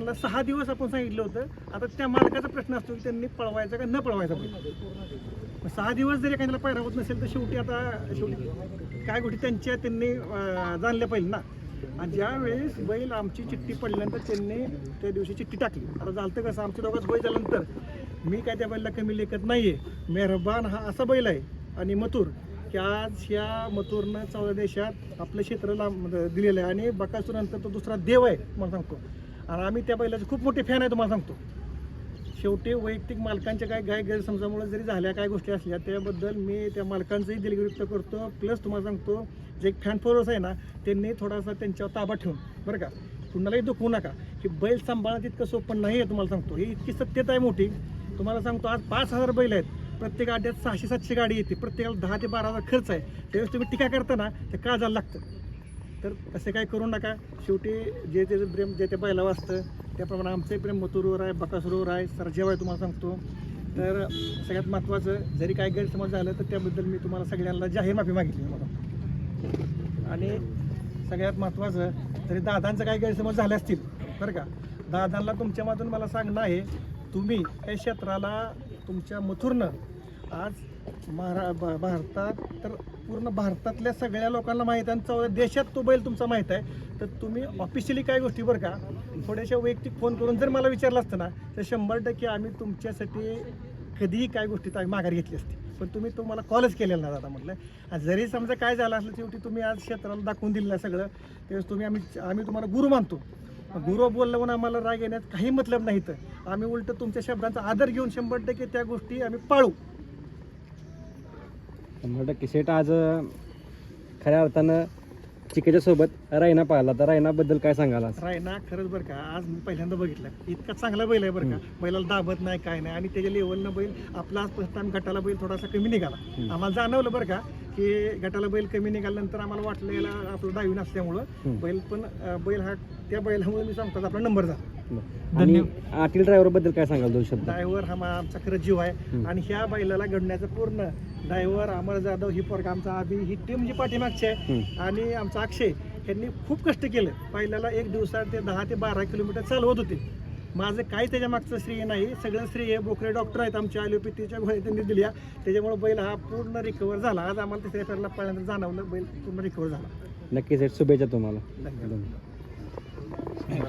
मला सहा दिवस आपण सांगितलं होतं. आता त्या मालकाचा प्रश्न असतो की त्यांनी पळवायचा का न पळवायचा सहा दिवस जरी एखाद्याला पायरा होत नसेल तर शेवटी आता शेवटी काय गोष्टी त्यांच्या त्यांनी जाणल्या पाहिजे ना. आणि ज्यावेळेस बैल आमची चिठ्ठी पडल्यानंतर त्यांनी त्या दिवशी चिठ्ठी टाकली. आता झालं कसं आमच्या दोघांच बैल झाल्यानंतर मी काय त्या बैलला कमी लेखत नाहीये. मेहरबान हा असा बैल आहे आणि मथुर की आज ह्या मथुरनं चौदा देशात आपलं क्षेत्र लांब दिलेलं आहे. आणि बकासूरनंतर तो दुसरा देव आहे मला सांगतो. आणि आम्ही त्या बैलाचे खूप मोठे फॅन आहे तुम्हाला सांगतो. शेवटी वैयक्तिक मालकांच्या काय गाय गैरसमजामुळे जरी झाल्या काय गोष्टी असल्या त्याबद्दल मी त्या मालकांचंही दिलगिरी व्यक्त करतो. प्लस तुम्हाला सांगतो जे एक फॅन फॉलोअर्स आहे ना त्यांनी थोडासा त्यांच्यावर ताबा ठेवून बरं का? कुणालाही दुखवू नका. की बैल सांभाळणं तितकं सोपं नाही आहे तुम्हाला सांगतो. ही इतकी सत्यता आहे मोठी. तुम्हाला सांगतो आज पाच हजार बैल आहेत. प्रत्येक अड्ड्यात सहाशे सातशे गाडी येते. प्रत्येकाला दहा ते बारा हजार खर्च आहे. त्यावेळेस तुम्ही टीका करताना ते का जायला लागतं? तर तसे काय करू नका. शेवटी जे त्याचं प्रेम जे ते बैला असतं त्याप्रमाणे आमचंही प्रेम मथुरवर आहे बकासुरवर आहे सरजेव आहे तुम्हाला सांगतो. तर सगळ्यात महत्त्वाचं जरी काय गैरसमज झालं तर त्याबद्दल मी तुम्हाला सगळ्यांना जाहीर माफी मागितली मला. आणि सगळ्यात महत्त्वाचं तरी दादांचं काही गैरसमज झाले असतील बरं का दादांना तुमच्यामधून मला सांगणं आहे तुम्ही या क्षेत्राला तुमच्या मथुरनं आज महारा भ- भारतात तर पूर्ण भारतातल्या सगळ्या लोकांना माहीत आहे आणि चौदा देशात तो बैल तुमचा माहीत आहे. तर तुम्ही ऑफिशियली काय गोष्टी बरं का? थोड्याशा वैयक्तिक फोन करून जर मला विचारलं असतं ना तर शंभर टक्के आम्ही तुमच्यासाठी कधीही काय गोष्टी आम्ही माघार घेतली असती. पण तुम्ही तुम्हाला कॉलच केलेला ना दादा म्हटलं. आणि जरी समजा काय झालं असलं शेवटी तुम्ही आज क्षेत्राला दाखवून दिलेलं आहे सगळं. त्यावेळेस तुम्ही आम्ही आम्ही तुम्हाला गुरु मानतो. गुरु बोललं म्हणून आम्हाला राग येण्यात काही मतलब नाही तर आम्ही उलट तुमच्या शब्दांचा आदर घेऊन शंभर टक्के त्या गोष्टी आम्ही पाळू. शंभर टक्के. शेट आज अं, खऱ्या अर्थानं चिकेच्या सोबत रायना पाहिला. तर रायनाबद्दल काय सांगाल आज? रायना खरंच बरं का आज मी पहिल्यांदा बघितलं. इतका चांगला बैल आहे बरं का. बैलाला दाबत नाही काय नाही. आणि त्याच्या लेवलनं बैल आपला आज गटाला बैल थोडासा कमी निघाला. हम्म. आम्हाला जाणवलं बरं का की गटाला बैल कमी निघाल्यानंतर आम्हाला वाटलं याला आपलं डावी नसल्यामुळं हम्म. बैल पण अं, बैल हा त्या बैलामुळे मी सांगतो आपला नंबर झाला. आणि आटील ड्रायव्हरबद्दल काय सांगाल दोन शब्द? ड्रायव्हर हा मा- आमचा खरंच जीव आहे. आणि ह्या बैलाला घडण्याचं पूर्ण ड्रायव्हर अमर जाधव ही पोरग आमचा आधी ही टीम जी पाठीमागची आहे. आणि आमचा अक्षय यांनी खूप कष्ट केलं. बैलाला एक दिवसात ते दहा ते बारा किलोमीटर चालवत होते. माझं काही त्याच्या मागचं श्रेय नाही. सगळं श्रेय बोकरे डॉक्टर आहेत आमच्या ॲलोपॅथीच्या गोळ्या त्यांनी दिल्या. त्याच्यामुळे बैल हा पूर्ण रिकवर झाला. आज आम्हाला तिसऱ्या फेरला पहिल्यांदा जाणवलं बैल पूर्ण रिकवर झाला. नक्कीच शुभेच्छा तुम्हाला. धन्यवाद.